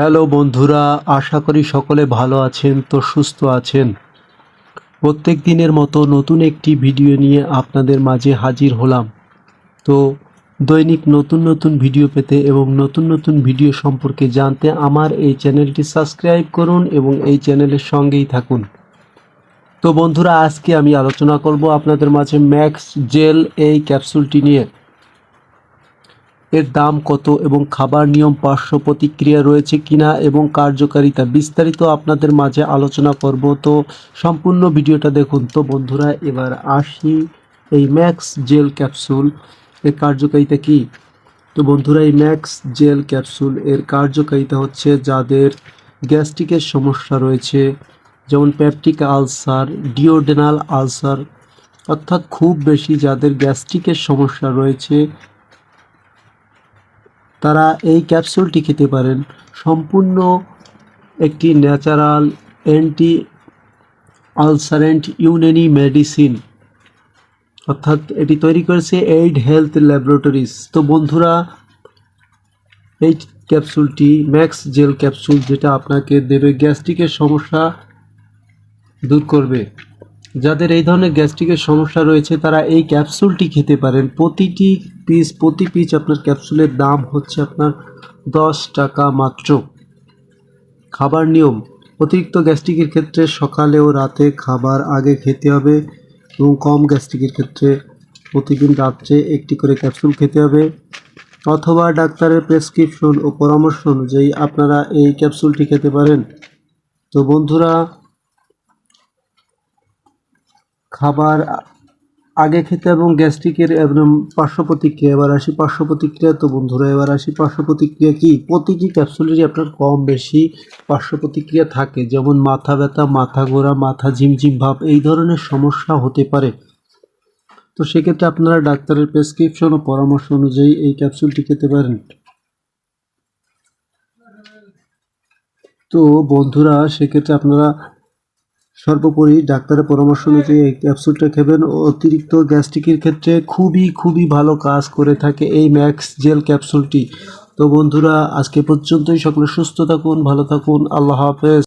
Hello বন্ধুরা, আশা করি সকলে ভালো আছেন তো সুস্থ আছেন। প্রত্যেক দিনের মতো নতুন একটি ভিডিও নিয়ে আপনাদের মাঝে হাজির হলাম। তো দৈনিক নতুন নতুন ভিডিও পেতে এবং নতুন নতুন ভিডিও সম্পর্কে জানতে আমার এই চ্যানেলটি সাবস্ক্রাইব করুন এবং এই চ্যানেলের সঙ্গেই থাকুন। তো বন্ধুরা, আজকে আমি আলোচনা করব আপনাদের মাঝে ম্যাক্স জেল এই ক্যাপসুলটি নিয়ে। এর দাম কত এবং খাবার নিয়ম পার্শ্ব প্রতিক্রিয়া রয়েছে কিনা এবং কার্যকারিতা বিস্তারিত আপনাদের মাঝে আলোচনা করব। তো সম্পূর্ণ ভিডিওটা দেখুন। তো বন্ধুরা, এবার আসি এই ম্যাক্স জেল ক্যাপসুল। এর কার্যকারিতা কি? তো বন্ধুরা, এই ম্যাক্স জেল ক্যাপসুল এর কার্যকারিতা হচ্ছে যাদের গ্যাস্ট্রিকের সমস্যা রয়েছে, যেমন প্যাপটিক আলসার, ডিওডেনাল আলসার, অর্থাৎ খুব বেশি যাদের গ্যাস্ট্রিকের সমস্যা রয়েছে তারা এই ক্যাপসুলটি খেতে পারেন। সম্পূর্ণ একটি natural anti ulcerant Unani medicine. অর্থাৎ এটি তৈরি করেছে এইড হেলথ ল্যাবরেটরিজ তো বন্ধুরা, এই ক্যাপসুলটি ম্যাক্স জেল ক্যাপসুল, যেটা আপনাকে দেবে গ্যাস্ট্রিকের সমস্যা দূর করবে। যাদের এই ধরনের গ্যাস্ট্রিকের সমস্যা রয়েছে, তারা এই ক্যাপসুলটি খেতে পারেন। প্রতিটি পিস প্রতি পিস আপনার ক্যাপসুলের দাম হচ্ছে আপনার দশ টাকা মাত্র। খাবার নিয়ম, অতিরিক্ত গ্যাস্ট্রিকের ক্ষেত্রে সকালে ও রাতে খাবার আগে খেতে হবে এবং কম গ্যাস্ট্রিকের ক্ষেত্রে প্রতিদিন রাত্রে একটি করে ক্যাপসুল খেতে হবে। অথবা ডাক্তারের প্রেসক্রিপশন ও পরামর্শ অনুযায়ী আপনারা এই ক্যাপসুলটি খেতে পারেন। তো বন্ধুরা খাবার আগে খেতে এবং গ্যাস্ট্রিকের পার্শ্ব প্রতিক্রিয়া এবার আসি পার্শ্ব প্রতিক্রিয়া তো বন্ধুরা, এবার আসি পার্শ্ব প্রতিক্রিয়া কি? প্রতিটি ক্যাপসুলেরই আপনার কম বেশি পার্শ্ব প্রতিক্রিয়া থাকে, যেমন মাথা ব্যথা, মাথা ঘোরা, মাথা ঝিমঝিম ভাব, এই ধরনের সমস্যা হতে পারে। তো সেক্ষেত্রে আপনারা ডাক্তারের প্রেসক্রিপশন ও পরামর্শ অনুযায়ী এই ক্যাপসুলটি খেতে পারেন। তো বন্ধুরা, সেক্ষেত্রে আপনারা সর্বোপরি ডাক্তারের পরামর্শ অনুযায়ী এই ক্যাপসুলটা খেবেন অতিরিক্ত গ্যাস্ট্রিকের ক্ষেত্রে খুবই খুবই ভালো কাজ করে থাকে এই ম্যাক্স জেল ক্যাপসুলটি। তো বন্ধুরা, আজকে পর্যন্তই। সকলে সুস্থ থাকুন, ভালো থাকুন। আল্লাহ হাফেজ।